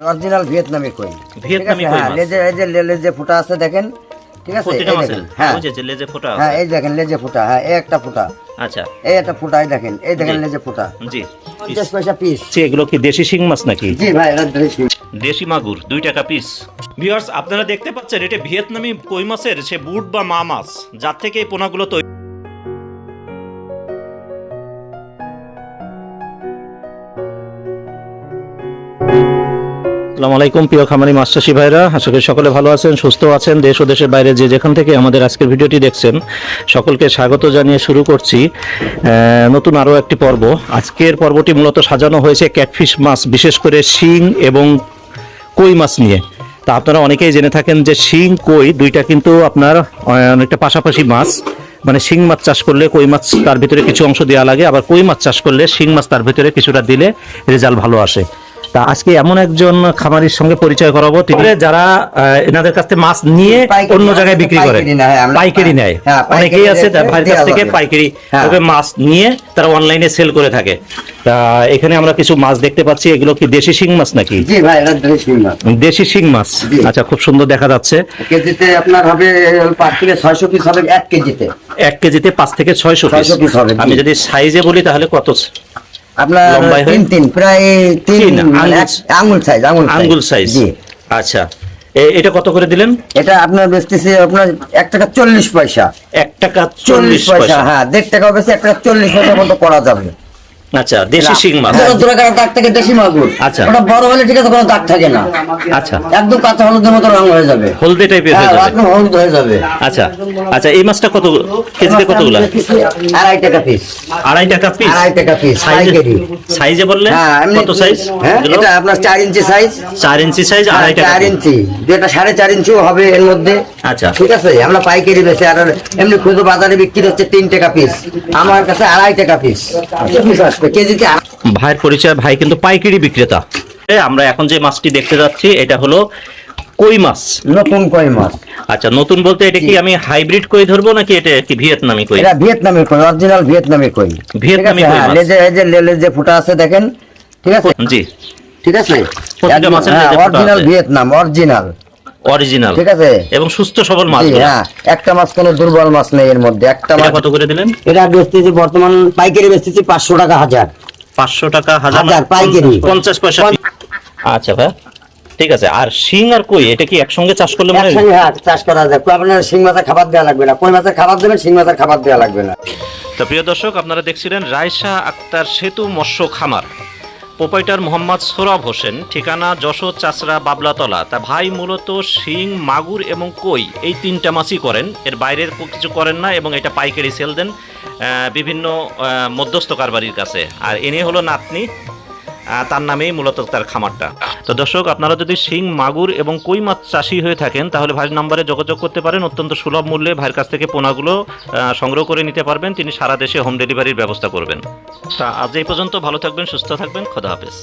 Original ভিয়েতনামি কই ভিয়েতনামি কই হ্যাঁ লেজে এই যে লেজে ফুটা আছে দেখেন। ঠিক আছে? এই দেখেন হ্যাঁ। বুঝেছি লেজে ফোটা হ্যাঁ এই দেখেন লেজে ফুটা। হ্যাঁ এই একটা ফুটা। আচ্ছা। এই একটা ফুটা এই দেখেন এই দেখেন লেজে ফুটা। জি। পঞ্চাশ পয়সা পিস এগুলো কি দেশি শিং মাছ নাকি? জি ভাই এটা দেশি। দেশি মাগুর দুই টাকা পিস ভিউয়ার্স আপনারা দেখতে পাচ্ছেন এটা ভিয়েতনামি কই মাছের? সে বুট বা মা মাছ যার থেকে এই পোনাগুলো তৈরি আসসালামু আলাইকুম, প্রিয় খামারি চাষি ভাইরা আশা করি সকলে ভালো আছেন, সুস্থ আছেন। দেশ ও দেশের বাইরে যে যেখান থেকে আমাদের আজকের ভিডিওটি দেখছেন, সকলকে স্বাগত জানিয়ে শুরু করছি। নতুন আরও একটি পর্ব। আজকের পর্বটি মূলত সাজানো হয়েছে ক্যাটফিশ মাছ, বিশেষ করে শিং এবং কই মাছ নিয়ে। তা আপনারা অনেকেই জেনে থাকেন যে শিং, কই দুইটা কিন্তু আপনার অনেকটা পাশাপাশি মাছ। মানে শিং মাছ চাষ করলে কই মাছ তার ভিতরে কিছু অংশ দেওয়া লাগে, আবার কই মাছ চাষ করলে শিং মাছ তার ভিতরে কিছুটা দিলে রেজাল্ট ভালো আসে। তা আজকে এমন একজন খামারির সঙ্গে পরিচয় করাবো। তিনি যারা এনাদের কাছ থেকে মাছ নিয়ে অন্য জায়গায় বিক্রি করে। পাইকারি নেয়, হ্যাঁ, অনেকেই আছে ভাইয়ের কাছ থেকে পাইকারি হ্যাঁ। তবে মাছ নিয়ে তারা অনলাইনে সেল করে থাকে। তা এখানে আমরা কিছু মাছ দেখতে পাচ্ছি। এগুলো কি দেশি শিং মাছ নাকি? জি ভাই এটা দেশি মাছ। দেশি শিং মাছ। আচ্ছা খুব সুন্দর দেখা যাচ্ছে। কেজিতে আপনার হবে পাঁচ থেকে ছয়শো পিস হবে এক কেজিতে। এক কেজিতে পাঁচ থেকে ছয়শো পিস হবে, আমি যদি সাইজে বলি তাহলে কত? আপনার তিন তিন প্রায় তিন আঙ্গুল- সাইজ আঙ্গুল আঙ্গুল সাইজ জি। আচ্ছা। এটা কত করে দিলেন? এটা আপনার বেচতেছি আপনার এক টাকা চল্লিশ পয়সা। এক টাকা চল্লিশ পয়সা। হ্যাঁ দেড় টাকা বেশি এক টাকা চল্লিশ পয়সা মতো করা যাবে। আচ্ছা দেশি শিং মাছ দাগ থেকে দেশি মাগুর। আচ্ছা। ওটা বড় হলে ঠিক আছে কোনো দাগ থাকে না। আচ্ছা। একদম কাঁচা হলুদের মতো রং হয়ে যাবে। হলদে টাইপের হ্যাঁ হয়ে যাবে। একদম হলুদ হয়ে যাবে। আচ্ছা আচ্ছা এই মাছটা কত কেজিতে কতগুলা? আড়াই টাকা পিস আড়াই টাকা পিস আড়াই টাকা পিস পাইকারি। সাইজে বললে হ্যাঁ কত সাইজ হ্যাঁ এটা আপনার চার ইঞ্চি সাইজ চার ইঞ্চি সাইজ আড়াই টাকা চার ইঞ্চি। যেটা সাড়ে চার ইঞ্চিও হবে এর মধ্যে। আচ্ছা। ঠিক আছে আমরা পাইকারি বেশি আর এমনি খুচরো বাজারে বিক্রি হচ্ছে তিন টাকা পিস আমার কাছে আড়াই টাকা পিস পিস আসবে কেজিতে ভাইয়ের পরিচয় ভাই কিন্তু পাইকারি বিক্রেতা। আমরা এখন যে মাছটি দেখতে যাচ্ছি এটা হলো কই মাছ? নতুন কই মাছ। আচ্ছা নতুন বলতে এটা কি আমি হাইব্রিড কই ধরবো নাকি এটা কি ভিয়েতনামি কই? এটা ভিয়েতনামি কই অরিজিনাল ভিয়েতনামি কই। ভিয়েতনামি কই হ্যাঁ, মাছ। লেজে এই যে লেজে ফুটা আছে দেখেন। ঠিক আছে? জি। ঠিক আছে? ফুটা অরিজিনাল ভিয়েতনাম অরিজিনাল। অরিজিনাল ঠিক আছে? এবং সুস্থ সবল মাছ হ্যাঁ একটা মাছ কোনো দুর্বল মাছ নেই এর মধ্যে একটা মাছ কত করে দিলেন? এটা বেচতেছি বর্তমান পাইকারি বেচতেছি পাঁচশো টাকা হাজার। পাঁচশো টাকা হাজার হাজার, পাইকারি। পঞ্চাশ পয়সা আচ্ছা ভাই ঠিক আছে। আর শিং আর কই এটা কি একসঙ্গে চাষ করলে মানে একসঙ্গে হ্যাঁ চাষ করা যায়। আপনার শিং মাছের খাবার দেওয়া লাগবে না। কই মাছের খাবার দেবেন শিং মাছের খাবার দেওয়া লাগবে না। তো প্রিয় দর্শক আপনারা দেখছিলেন রায়শা আক্তার সেতু মৎস্য খামার। প্রোপাইটার মোহাম্মদ সোরাব হোসেন, ঠিকানা যশোর চাষরা বাবলাতলা। তা ভাই মূলত শিং, মাগুর এবং কই, এই তিনটা মাছই করেন। এর বাইরের কিছু করেন না এবং এটা পাইকারি সেল দেন বিভিন্ন মধ্যস্থ কারবারির কাছে। আর এনে হলো নাতনি তার নামেই মূলত তার খামারটা। তো দর্শক, আপনারা যদি শিং, মাগুর এবং কই মাছ চাষি হয়ে থাকেন, তাহলে ভাইয়ের নাম্বারে যোগাযোগ করতে পারেন। অত্যন্ত সুলভ মূল্যে ভাইয়ের কাছ থেকে পোনাগুলো সংগ্রহ করে নিতে পারবেন। তিনি সারা দেশে হোম ডেলিভারির ব্যবস্থা করবেন। তা আজ এই পর্যন্ত ভালো থাকবেন, সুস্থ থাকবেন। খোদা হাফেজ।